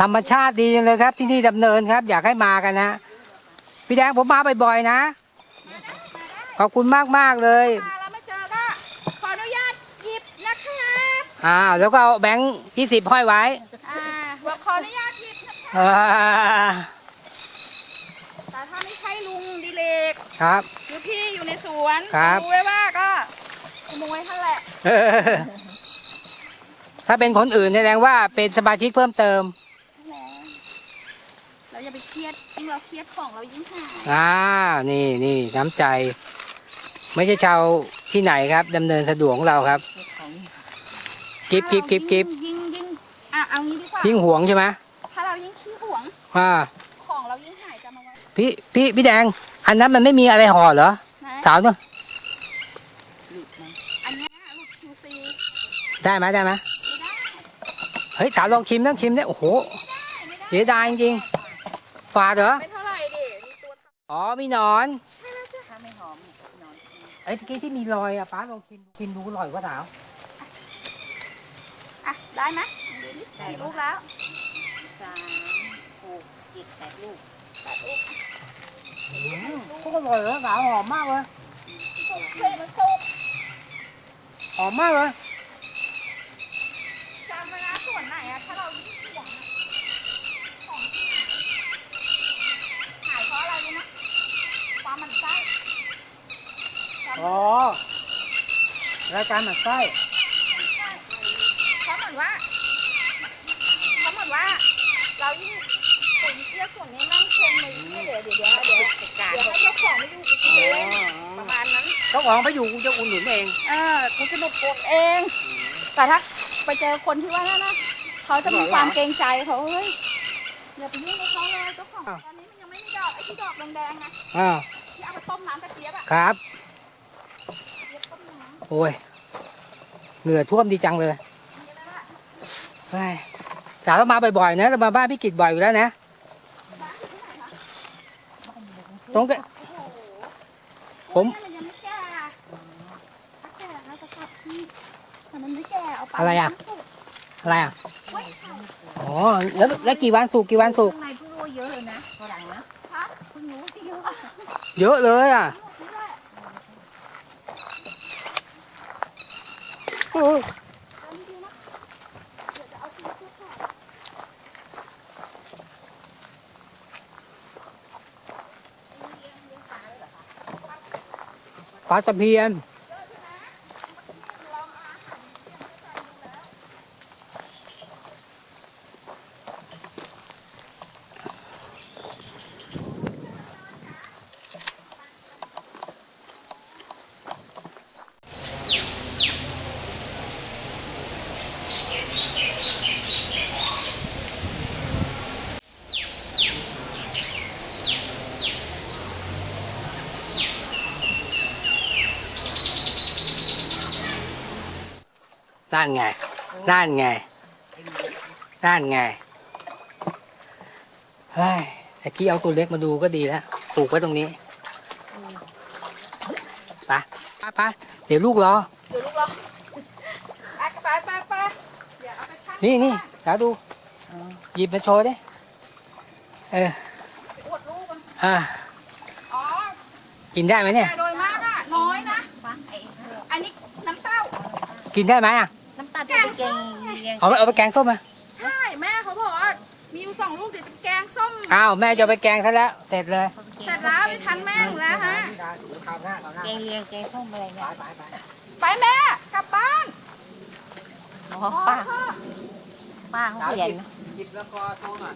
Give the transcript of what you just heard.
ธรรมชาติดีจังเลยครับ ที่นี่ดำเนินครับ อยากให้มากันนะพี่แดงผมมาบ่อยๆนะ ขอบคุณมากมากๆเลยมาแล้วไม่เจอก็ขออนุญาตหยิบนะคะอ่าแล้วก็เอาแบงค์ยี่สิบห้อยไว้อ่าบอกขออนุญาตหยิบนะคะอ่าแต่ถ้าไม่ใช่ลุงดิเลกครับหรือพี่อยู่ในสวนครับดูไว้ว่าก็ขโมยท่านแหละถ้าเป็นคนอื่นแสดงว่าเป็นสมาชิกเพิ่มเติมใช่แล้ว เราอย่าไปเครียดยิ่งเราเครียดของเรายิ่งหายอ่า นี่นี่น้ำใจ ไม่ใช่ชาวที่ไหนครับดำเนินสะดวกของเราครับกิฟกิฟกิฟกิฟยิ่งยิ่งอะเอางี้ดีกว่ายิ่งหวงใช่ไหมถ้าเรายิ่งขี้หวงอ่าของเรายิ่งหายจะมาไว้พี่พี่พี่แดง อันนั้นมันไม่มีอะไรห่อเหรอนะสาวเนอะอันเนี้ยลูก QC ได้ไหมได้ไหมไม่ได้เฮ้ยสาวลองชิมต้องชิมเนี่ยโอ้โห ไม่ได้เสียดายจริงๆ ฝาดเหรอไม่เท่าไหร่ดิมีตัวอ๋อมีหนอนใช่แล้วจ้ะถ้าไม่หอมนอนไอ้ตะกี้ที่มีรอยอะป้าลองชิมชิมดูอร่อยกว่าสาวอะได้ไหมดูดิกี่ลูกแล้วสามหกเจ็ดแปดลูกแปดลูกก็อร่อยแล้วสาวหอมมากเลย สุกเสร็จมันสุกหอมมากเลย จำไว้นะส่วนไหนอะถ้าเรายิ่งห่วงอะของหายเพราะอะไรรู้ไหมความหมันไส้จำไว้ อ๋อ รายการหมักไส้เพราะเหมือนว่าเพราะเหมือนว่า เรายิ่งปุ๋ยเชี่ยส่วนนี้แม่งเค็มเลยเดี๋ยวเดี๋ยวเดี๋ยวเดี๋ยวเดี๋ยวให้เจ้าของไม่อยู่กูจะเองประมาณนั้นเจ้าของไปอยู่กูจะอุ่นหนุนเองเออกูจะหนุดกดเอง แต่ถ้าไปเจอคนที่ว่านั่นนะเขาจะมีความเกรงใจเขาเฮ้ยอย่าไปยุ่งกับเขาเลยเจ้าของตอนนี้มันยังไม่มีดอกไอ้ที่ดอกแดงๆนะอ่าที่เอาไปต้มน้ำกระเจี๊ยบอะครับเจี๊ยบต้มน้ำ โอ้ย เหงื่อท่วมดีจังเลยนี่นะว่าเฮ้ยสาวเรามาบ่อยๆนะเรามาบ้านพี่กิจบ่อยอยู่แล้วนะร้านอยู่ที่ไหนคะตรงกันโอ้โหผมมันยังไม่แก่ถ้าแก่เราจะกลับที่แต่มันไม่แก่เอาไปอะไรอะอะไรอะเฮ้ยไข่อ๋อ แล้วแล้วกี่วันสุกกี่วันสุกข้างในเพิ่งรู้เยอะเลยนะฝรั่งนะฮะเพิ่งรู้ที่เยอะอะเยอะเลยอะนี่แหละโอ้ย เอาดีๆนะเดี๋ยวจะเอาไปลาตะเพียน นั่นไง นั่นไง นั่นไง เฮ้ยตะกี้เอาตัวเล็กมาดูก็ดีแล้ว ปลูกไว้ตรงนี้ไปไปไปเดี๋ยวลูกรอ เดี๋ยวลูกรอไปไปไปไปเดี๋ยวเอาไปชั่งนี่นี่สาวดูหยิบมาโชว์ดิ เออไปอวดลูกมันอ่า อ๋อ กินได้ไหมเนี่ยแต่โดยมากอะน้อยนะ อันนี้น้ำเต้า กินได้ไหมอะน้ำตาลที่เป็นแกงเลี้ยงเอาไปเอาไปแกงส้มมาใช่แม่เขาบอกว่ามีอยู่สองลูกเดี๋ยวจะแกงส้มอ้าวแม่จะเอาไปแกงซะแล้วเสร็จเลยเสร็จแล้วไปทันแม่อยู่แล้วฮะแกงเลี้ยงแกงส้มอะไรเนี่ยไปแม่กลับบ้านอ๋อป้าป้าเขาขยันนะหยิบแล้วก็โชว์หน่อย